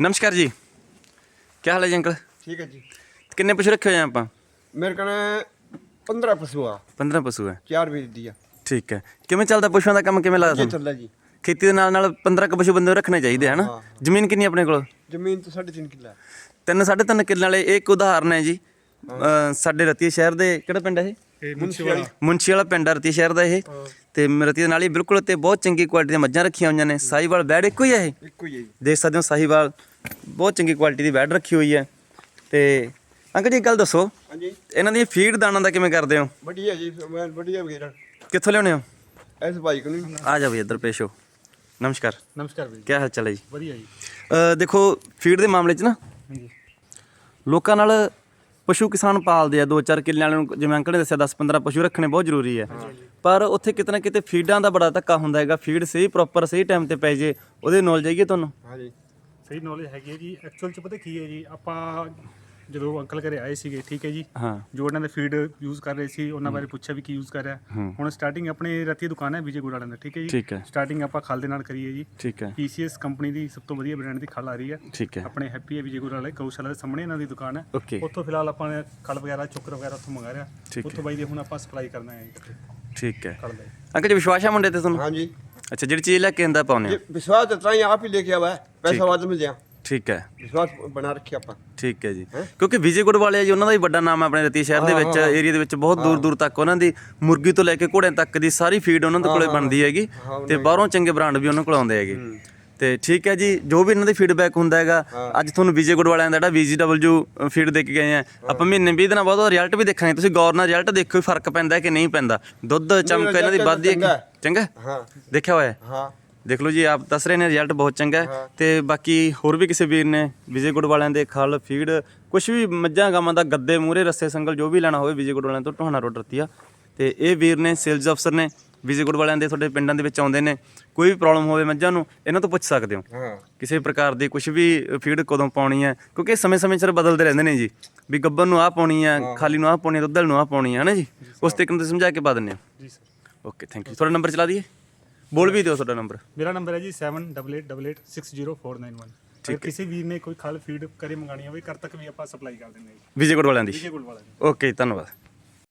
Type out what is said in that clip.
ਨਮਸਕਾਰ ਜੀ। ਕੀ ਹਾਲ ਹੈ ਜੀ ਅੰਕਲ? ਠੀਕ ਹੈ ਜੀ। ਕਿੰਨੇ ਪਸ਼ੂ ਰੱਖੇ ਹੋਏ ਆ ਆਪਾਂ? ਮੇਰੇ ਕੋਲ 15 ਪਸ਼ੂ ਆ। 15 ਪਸ਼ੂ ਹੈ ਚਾਰ ਵੇਚ ਦੀ ਆ। ਠੀਕ ਹੈ। ਕਿਵੇਂ ਚੱਲਦਾ ਪਸ਼ੂਆਂ ਦਾ ਕੰਮ? ਕਿਵੇਂ ਲੱਗਦਾ ਜੇ ਤੁਹਾਨੂੰ? ਚੱਲਦਾ ਜੀ। ਖੇਤੀ ਦੇ ਨਾਲ ਨਾਲ 15 ਕੁ ਪਸ਼ੂ ਬੰਦੇ ਰੱਖਣੇ ਚਾਹੀਦੇ ਹਨ। ਜ਼ਮੀਨ ਕਿੰਨੀ ਆਪਣੇ ਕੋਲ? ਜ਼ਮੀਨ ਤਾਂ 3.5 ਕਿੱਲਾ ਤਿੰਨ ਸਾਢੇ ਤਿੰਨ ਕਿੱਲੇ ਵਾਲੇ ਇੱਕ ਉਦਾਹਰਨ ਹੈ ਜੀ। ਸਾਡੇ ਰਤੀਆ ਸ਼ਹਿਰ ਦੇ ਕਿਹੜਾ ਪਿੰਡ ਹੈ ਇਹ? ਇਹ ਮੁੰਸ਼ੀ ਵਾਲੀ। ਮੁੰਸ਼ੀ ਵਾਲਾ ਪਿੰਡ ਆ ਰਤੀਆ ਸ਼ਹਿਰ ਦਾ ਇਹ। ਤੇ ਰਤੀਆ ਦੇ ਨਾਲ ਹੀ ਬਿਲਕੁਲ ਤੇ ਬਹੁਤ ਚੰਗੀ ਕੁਆਲਿਟੀ ਦੀਆਂ ਮੱਝਾਂ ਰੱਖੀਆਂ ਹੋਈਆਂ ਨੇ। ਸਾਹੀਵਾਲ ਬੈੜ ਇੱਕੋ ਹੀ ਹੈ ਇਹ। ਇੱਕੋ ਹੀ ਹੈ ਦੇਖ ਸਕਦੇ ਹੋ ਸਾਹੀਵਾਲ ਬਹੁਤ ਚੰਗੀ ਕੁਆਲਿਟੀ ਦੀ ਬੈਡ ਰੱਖੀ ਹੋਈ ਹੈ ਤੇ ਅੰਕਲ ਜੀ ਇੱਕ ਗੱਲ ਦੱਸੋ ਹਾਂਜੀ। ਇਹਨਾਂ ਦੀ ਫੀਡ ਦਾਣਾ ਦਾ ਕਿਵੇਂ ਕਰਦੇ ਹੋ? ਵਧੀਆ ਜੀ ਮੈਂ ਵਧੀਆ ਵਗੈਰਾ। ਕਿੱਥੋਂ ਲਿਆਉਣੇ ਹੋ? ਐਸ ਭਾਈ ਕੋਲ ਨਹੀਂ ਆ ਜੀ ਇੱਧਰ ਪੇਸ਼ ਹੋ। ਨਮਸਕਾਰ। ਨਮਸਕਾਰ ਵੀਰ ਕੀ ਹਾਲ ਚਾਲ ਹੈ ਜੀ? ਵਧੀਆ ਜੀ। ਦੇਖੋ ਫੀਡ ਦੇ ਮਾਮਲੇ 'ਚ ਨਾ ਹਾਂਜੀ। ਲੋਕਾਂ ਨਾਲ ਪਸ਼ੂ ਕਿਸਾਨ ਪਾਲਦੇ ਆ ਦੋ ਚਾਰ ਕਿੱਲਿਆਂ ਵਾਲਿਆਂ ਨੂੰ ਜਿਵੇਂ ਅੰਕਲ ਨੇ ਦੱਸਿਆ 10 15 ਪਸ਼ੂ ਰੱਖਣੇ ਬਹੁਤ ਜ਼ਰੂਰੀ ਹੈ ਪਰ ਉੱਥੇ ਕਿਤੇ ਨਾ ਕਿਤੇ ਫੀਡਾਂ ਦਾ ਬੜਾ ਧੱਕਾ ਹੁੰਦਾ ਹੈਗਾ ਫੀਡ ਸਹੀ ਪ੍ਰੋਪਰ ਸਹੀ ਟਾਈਮ ਤੇ ਪੈ ਜੇ ਉਹਦੇ ਨੌਲੇਜ ਹੈਗੀ ਹੈ ਤੁਹਾਨੂੰ? ਹਾਂਜੀ ਸਹੀ ਨੌਲੇਜ ਹੈਗੀ ਹੈ ਜੀ। ਐਕਚੁਅਲ ਚ ਪਤਾ ਕੀ ਹੈ ਜੀ ਆਪਾਂ ਜਦੋਂ ਅੰਕਲ ਘਰੇ ਆਏ ਸੀਗੇ ਠੀਕ ਹੈ ਜੀ? ਹਾਂ। ਜੋ ਉਹਨਾਂ ਦੇ ਫੀਡ ਯੂਜ਼ ਕਰ ਰਹੇ ਸੀ ਉਹਨਾਂ ਬਾਰੇ ਪੁੱਛਿਆ ਵੀ ਕੀ ਯੂਜ਼ ਕਰ ਰਿਹਾ। ਹੁਣ ਸਟਾਰਟਿੰਗ ਆਪਣੇ ਰਤੀ ਦੁਕਾਨ ਹੈ ਵਿਜੇ ਗੁੜ ਵਾਲਿਆਂ ਦਾ ਠੀਕ ਹੈ ਜੀ? ਠੀਕ ਹੈ। ਸਟਾਰਟਿੰਗ ਆਪਾਂ ਖਲ ਦੇ ਨਾਲ ਕਰੀਏ ਜੀ। ਠੀਕ ਹੈ। ਪੀਸੀਐਸ ਕੰਪਨੀ ਦੀ ਸਭ ਤੋਂ ਵਧੀਆ ਬ੍ਰਾਂਡ ਦੀ ਖਲ ਆ ਰਹੀ ਹੈ। ਠੀਕ ਹੈ। ਆਪਣੇ ਹੈਪੀ ਹੈ ਵਿਜੇ ਗੁੜ ਵਾਲੇ ਗਊਸ਼ਾਲਾ ਦੇ ਸਾਹਮਣੇ ਇਹਨਾਂ ਦੀ ਦੁਕਾਨ ਹੈ। ਓਕੇ ਉੱਥੋਂ ਫਿਲਹਾਲ ਆਪਾਂ ਨੇ ਖਲ ਵਗੈਰਾ ਚੁੱਕਰ ਵਗੈਰਾ ਉੱਥੋਂ ਮੰਗਾ ਰਿਹਾ। ਠੀਕ ਉੱਥੋਂ ਬਾਈ ਦੇ ਹੁਣ ਆਪਾਂ ਸਪਲਾਈ ਕਰਨਾ ਹੈ ਜੀ। ਠੀਕ ਹੈ। ਖਲ ਦਾ ਜੀ। ਅੰਕਲ ਜੀ ਵਿਸ਼ਵਾਸ ਹੈ ਮੁੰਡੇ ਤੇ ਤੁਹਾਨੂੰ? ਹਾਂਜੀ। ਅੱਛਾ ਜਿਹੜੀ ਚੀਜ਼ ਲੈ ਕੇ ਆਂਦਾ ਪਾਉਨੇ ਵਿਸ਼ਵਾਸ ਤਾਂ ਤਾਂ ਹੀ ਆਪ ਹੀ ਲੈ ਕੇ ਆਵਾ ਪੈਸਾ ਵੱਧ ਮਿਲ ਜਾ ਠੀਕ ਹੈ। ਵਿਸ਼ਵਾਸ ਬਣਾ ਰੱਖਿਆ ਆਪਾਂ। ਠੀਕ ਹੈ ਜੀ? ਕਿਉਂਕਿ ਵਿਜੇਗੁੜ ਵਾਲੇ ਆ ਜੀ ਉਹਨਾਂ ਦਾ ਵੀ ਵੱਡਾ ਨਾਮ ਹੈ ਆਪਣੇ ਰਤੀ ਸ਼ਹਿਰ ਦੇ ਵਿੱਚ ਏਰੀਆ ਦੇ ਵਿੱਚ ਬਹੁਤ ਦੂਰ ਦੂਰ ਤੱਕ ਉਹਨਾਂ ਦੀ ਮੁਰਗੀ ਤੋਂ ਲੈ ਕੇ ਘੋੜਿਆਂ ਤੱਕ ਦੀ ਸਾਰੀ ਫੀਡ ਉਹਨਾਂ ਦੇ ਕੋਲੇ ਬਣਦੀ ਹੈਗੀ ਤੇ ਬਾਹਰੋਂ ਚੰਗੇ ਬ੍ਰਾਂਡ ਵੀ ਉਹਨਾਂ ਕੋਲ ਆਉਂਦੇ ਹੈਗੇ। ਤੇ ਠੀਕ ਹੈ ਜੀ ਜੋ ਵੀ ਇਹਨਾਂ ਦੀ ਫੀਡਬੈਕ ਹੁੰਦਾ ਹੈਗਾ ਅੱਜ ਤੁਹਾਨੂੰ ਵਿਜੇਗੁੜ ਵਾਲਿਆਂ ਦਾ ਜਿਹੜਾ VGW ਫੀਡ ਦੇ ਕੇ ਗਏ ਆ ਆਪਾਂ ਮਹੀਨੇ 20 ਦਿਨਾਂ ਬਾਅਦ ਉਹਦਾ ਰਿਜ਼ਲਟ ਵੀ ਦੇਖਾਂਗੇ। ਤੁਸੀਂ ਗੌਰ ਨਾਲ ਰਿਜ਼ਲਟ ਦੇਖੋ ਫ਼ਰਕ ਪੈਂਦਾ ਕਿ ਨਹੀਂ ਪੈਂਦਾ। ਦੁੱਧ ਚਮਕ ਇਹਨਾਂ ਦੀ ਵੱਧਦੀ ਹੈ ਚੰਗਾ ਹਾਂ। ਦੇਖਿਆ ਹੋਇਆ ਹੈ? ਦੇਖ ਲਓ ਜੀ ਆਪ ਦੱਸ ਰਹੇ ਨੇ ਰਿਜ਼ਲਟ ਬਹੁਤ ਚੰਗਾ ਹੈ ਤੇ ਬਾਕੀ ਹੋਰ ਵੀ ਕਿਸੇ ਵੀਰ ਨੇ ਵਿਜੇਗੁੜ ਵਾਲਿਆਂ ਦੇ ਖਲ ਫੀਡ ਕੁਝ ਵੀ ਮੱਝਾਂ ਗਾਵਾਂ ਦਾ ਗੱਦੇ ਮੂਰੇ ਰੱਸੇ ਸੰਗਲ ਜੋ ਵੀ ਲੈਣਾ ਹੋਵੇ ਵਿਜੇਗੁੜ ਵਾਲਿਆਂ ਤੋਂ ਟੋਹਾਣਾ ਰੋਡ ਰਤੀਆ। ਤੇ ਇਹ ਵੀਰ ਨੇ ਸੇਲਸ ਅਫਸਰ ਨੇ ਵਿਜੇਗੁੜ ਵਾਲਿਆਂ ਦੇ ਤੁਹਾਡੇ ਪਿੰਡਾਂ ਦੇ ਵਿੱਚ ਆਉਂਦੇ ਨੇ। ਕੋਈ ਵੀ ਪ੍ਰੋਬਲਮ ਹੋਵੇ ਮੱਝਾਂ ਨੂੰ ਇਹਨਾਂ ਤੋਂ ਪੁੱਛ ਸਕਦੇ ਹੋ। ਕਿਸੇ ਪ੍ਰਕਾਰ ਦੀ ਕੁਝ ਵੀ ਫੀਡ ਕਦੋਂ ਪਾਉਣੀ ਹੈ ਕਿਉਂਕਿ ਸਮੇਂ-ਸਮੇਂ ਸਿਰ ਬਦਲਦੇ ਰਹਿੰਦੇ ਨੇ ਜੀ। ਵੀ ਗੱਬਰ ਨੂੰ ਆਹ ਪਾਉਣੀ ਹੈ ਖਾਲੀ ਨੂੰ ਆਹ ਪਾਉਣੀ ਹੈ ਦੁੱਧਲ ਨੂੰ ਆਹ ਪਾਉਣੀ ਹੈ ਹਨਾ ਜੀ? ਉਸ ਤਰੀਕੇ ਨਾਲ ਸਮਝਾ ਕੇ ਪਾ ਦਿੰਦੇ ਹੋ। ਜੀ ਸਰ। ਓਕੇ ਥੈਂਕ ਯੂ ਤੁਹਾਡਾ ਨੰਬਰ ਚਲਾ ਦਈਏ? ਬੋਲ ਵੀ ਦਿਓ ਤੁਹਾਡਾ ਨੰਬਰ ਮੇਰਾ ਨੰਬਰ ਹੈ ਜੀ 7888860491 ਅਗਰ ਕਿਸੇ ਵੀਰ ਨੇ ਕੋਈ ਖਲ ਫੀਡ ਕਰੇ ਮੰਗਾਣੀ ਹੋਵੇ ਕਰ ਤੱਕ ਵੀ ਆਪਾਂ ਸਪਲਾਈ ਕਰ ਦਿੰਦੇ ਹਾਂ ਜੀ। ਵਿਜੇਗੁੜ ਵਾਲਿਆਂ ਦੀ। ਵਿਜੇ ਗੁਲ ਵਾਲਾ ਜੀ ਓਕੇ ਧੰਨਵਾਦ।